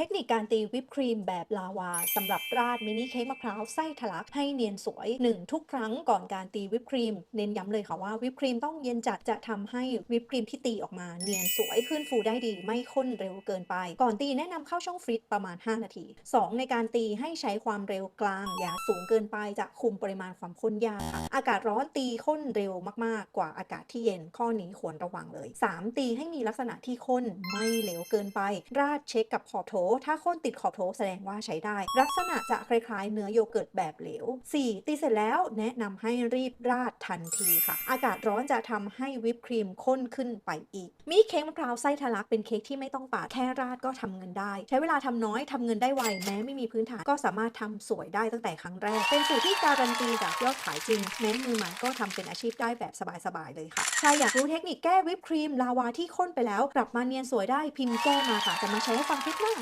เทคนิคการตีวิปครีมแบบลาวาสำหรับราดมินิเค้กมะพร้าวไส้ทะลักให้เนียนสวย 1 ทุกครั้งก่อนการตีวิปครีม เน้นย้ำเลยค่ะว่าวิปครีมต้องเย็นจัดจะทำให้วิปครีมที่ตีออกมาเนียนสวยขึ้นฟูได้ดี ไม่ข้นเร็วเกินไป ก่อนตีแนะนำเข้าช่องฟรีซประมาณ 5 นาที 2 ในการตีให้ใช้ความเร็วกลาง อย่าสูงเกินไปจะคุมปริมาณความข้นยากค่ะอากาศร้อนตีข้นเร็วมากๆ กว่าอากาศที่เย็นข้อนี้ควรระวังเลย 3 ตีให้มีลักษณะที่ข้นไม่เหลวเกินไป ราดเช็คกับขอบโถถ้าข้นติดขอบโถแสดงว่าใช้ได้ ลักษณะจะคล้ายๆ เนื้อโยเกิร์ตแบบเหลว 4 ตีเสร็จแล้วแนะนำให้รีบราดทันทีค่ะ อากาศร้อนจะทำให้วิปครีมข้นขึ้นไปอีก มีเค้กมะพร้าวไส้ทะลักเป็นเค้กที่ไม่ต้องปาดแค่ราดก็ทำเงินได้ ใช้เวลาทำน้อยทำเงินได้ไวแม้ไม่มีพื้นฐานก็สามารถทำสวยได้ตั้งแต่ครั้งแรก เป็นสูตรที่การันตีจากยอดขายจริง แม้มือใหม่ก็ทำเป็นอาชีพได้แบบสบายๆเลยค่ะใครอยากรู้เทคนิคแก้วิปครีมลาวาที่ข้นไปแล้วกลับมาเนียนสวยได้พิมพ์แก้มาค่ะจะมาแชร์ให้ฟังคลิปหน้า